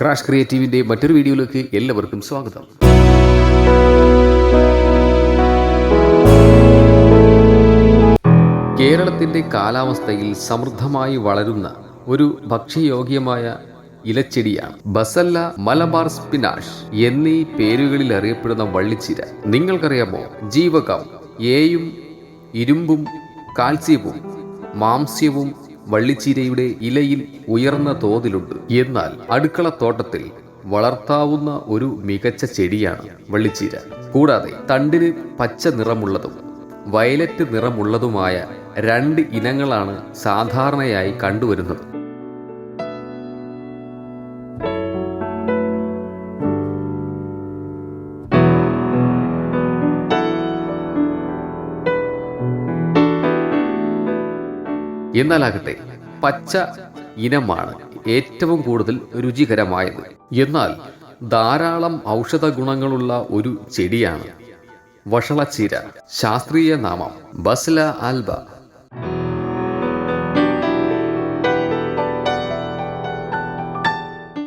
Crash ക്രിയേറ്റീവിന്റെ മറ്റൊരു വീഡിയോയിലേക്ക് എല്ലാവർക്കും സ്വാഗതം. കേരളത്തിന്റെ കാലാവസ്ഥയിൽ സമൃദ്ധമായി വളരുന്ന ഒരു ഭക്ഷ്യയോഗ്യമായ ഇലച്ചെടിയാണ് ബസല്ല മലബാർ സ്പിനാഷ് എന്നീ പേരുകളിൽ അറിയപ്പെടുന്ന വള്ളിച്ചിര. നിങ്ങൾക്കറിയാമോ? ജീവകം എയും ഇരുമ്പും കാൽസ്യവും മാംസ്യവും വള്ളിച്ചീരയുടെ ഇലയിൽ ഉയർന്ന തോതിലുണ്ട്. എന്നാൽ അടുക്കളത്തോട്ടത്തിൽ വളർത്താവുന്ന ഒരു മികച്ച ചെടിയാണ് വള്ളിച്ചീര. കൂടാതെ തണ്ടിന് പച്ച നിറമുള്ളതും വയലറ്റ് നിറമുള്ളതുമായ രണ്ട് ഇനങ്ങളാണ് സാധാരണയായി കണ്ടുവരുന്നത്. എന്നാലാകട്ടെ പച്ച ഇനമാണ് ഏറ്റവും കൂടുതൽ രുചികരമായത്. എന്നാൽ ധാരാളം ഔഷധ ഗുണങ്ങളുള്ള ഒരു ചെടിയാണ് വഷളച്ചീര ശാസ്ത്രീയ നാമം ബസ്ല ആൽബ.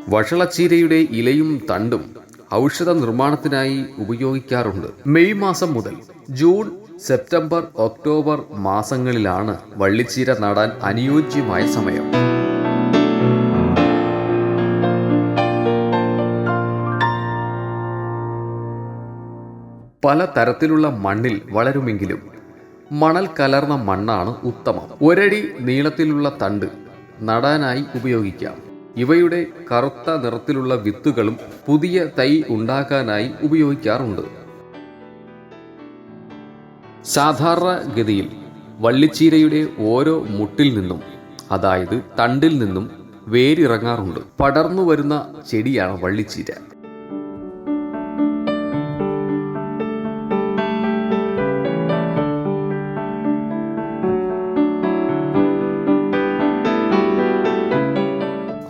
വഷളച്ചീരയുടെ ഇലയും തണ്ടും ഔഷധ നിർമ്മാണത്തിനായി ഉപയോഗിക്കാറുണ്ട്. മെയ് മാസം മുതൽ ജൂൺ സെപ്റ്റംബർ ഒക്ടോബർ മാസങ്ങളിലാണ് വള്ളിച്ചീര നടാൻ അനുയോജ്യമായ സമയം. പല തരത്തിലുള്ള മണ്ണിൽ വളരുമെങ്കിലും മണൽ കലർന്ന മണ്ണാണ് ഉത്തമം. ഒരടി നീളത്തിലുള്ള തണ്ട് നടാനായി ഉപയോഗിക്കാം. ഇവയുടെ കറുത്ത നിറത്തിലുള്ള വിത്തുകളും പുതിയ തൈ ഉണ്ടാക്കാനായി ഉപയോഗിക്കാറുണ്ട്. സാധാരണഗതിയിൽ വള്ളിച്ചീരയുടെ ഓരോ മുട്ടിൽ നിന്നും അതായത് തണ്ടിൽ നിന്നും വേരിറങ്ങാറുണ്ട്. പടർന്നു വരുന്ന ചെടിയാണ് വള്ളിച്ചീര.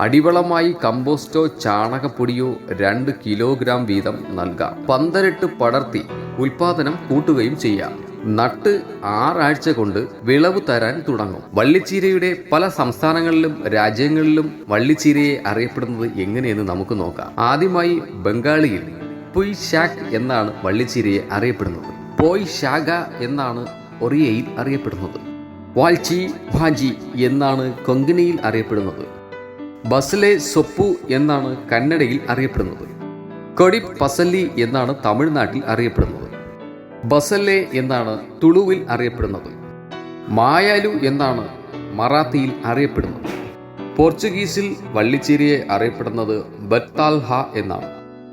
അടിവളമായി കമ്പോസ്റ്റോ ചാണകപ്പൊടിയോ രണ്ട് കിലോഗ്രാം വീതം നൽകാം. പന്തലിട്ട് പടർത്തി ഉൽപാദനം കൂട്ടുകയും ചെയ്യാം. നട്ട് ആറാഴ്ച കൊണ്ട് വിളവ് തരാൻ തുടങ്ങും. വള്ളിച്ചീരയുടെ പല സംസ്ഥാനങ്ങളിലും രാജ്യങ്ങളിലും വള്ളിച്ചീരയെ അറിയപ്പെടുന്നത് എങ്ങനെയെന്ന് നമുക്ക് നോക്കാം. ആദ്യമായി ബംഗാളിയിൽ പുയ് ഷാക്ക് എന്നാണ് വള്ളിച്ചീരയെ അറിയപ്പെടുന്നത്. പോയ് ഷാഗ എന്നാണ് ഒറിയയിൽ അറിയപ്പെടുന്നത്. വാൽച്ചി ഭാജി എന്നാണ് കൊങ്കണിയിൽ അറിയപ്പെടുന്നത്. ബസലെ സൊപ്പു എന്നാണ് കന്നഡയിൽ അറിയപ്പെടുന്നത്. കൊടി പസല്ലി എന്നാണ് തമിഴ്നാട്ടിൽ അറിയപ്പെടുന്നത്. ബസല്ലെ എന്നാണ് തുളുവിൽ അറിയപ്പെടുന്നത്. മായാലു എന്നാണ് മറാത്തിയിൽ അറിയപ്പെടുന്നത്. പോർച്ചുഗീസിൽ വള്ളിച്ചേരിയെ അറിയപ്പെടുന്നത് ബത്താൽഹ എന്നാണ്.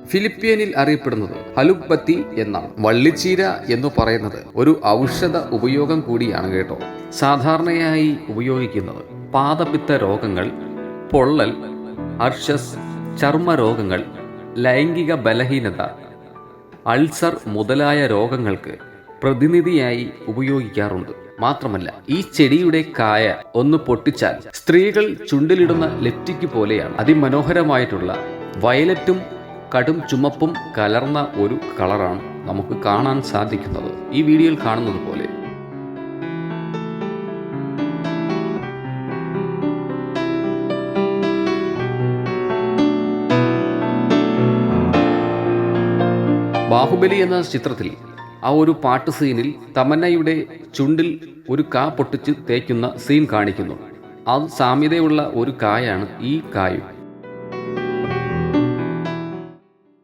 ഫിലിപ്പീനിൽ അറിയപ്പെടുന്നത് ഹലുബത്തി എന്നാണ്. വള്ളിച്ചീര എന്ന് പറയുന്നത് ഒരു ഔഷധ ഉപയോഗം കൂടിയാണ് കേട്ടോ. സാധാരണയായി ഉപയോഗിക്കുന്നത് പാദപിത്ത രോഗങ്ങൾ പൊള്ളൽ അർഷസ് ചർമ്മരോഗങ്ങൾ ലൈംഗിക ബലഹീനത അൾസർ മുതലായ രോഗങ്ങൾക്ക് പ്രതിനിധിയായി ഉപയോഗിക്കാറുണ്ട്. മാത്രമല്ല ഈ ചെടിയുടെ കായ ഒന്ന് പൊട്ടിച്ചാൽ സ്ത്രീകൾ ചുണ്ടിലിടുന്ന ലെറ്റിക്ക് പോലെയാണ്. അതിമനോഹരമായിട്ടുള്ള വയലറ്റും കടും ചുമപ്പും കലർന്ന ഒരു കളറാണ് നമുക്ക് കാണാൻ സാധിക്കുന്നത്. ഈ വീഡിയോയിൽ കാണുന്നത് പോലെ ബാഹുബലി എന്ന ചിത്രത്തിൽ ആ ഒരു പാട്ട് സീനിൽ തമന്നയുടെ ചുണ്ടിൽ ഒരു കാ പൊട്ടിച്ച് തേക്കുന്ന സീൻ കാണിക്കുന്നു. അത് സാമ്യതയുള്ള ഒരു കായാണ് ഈ കായും.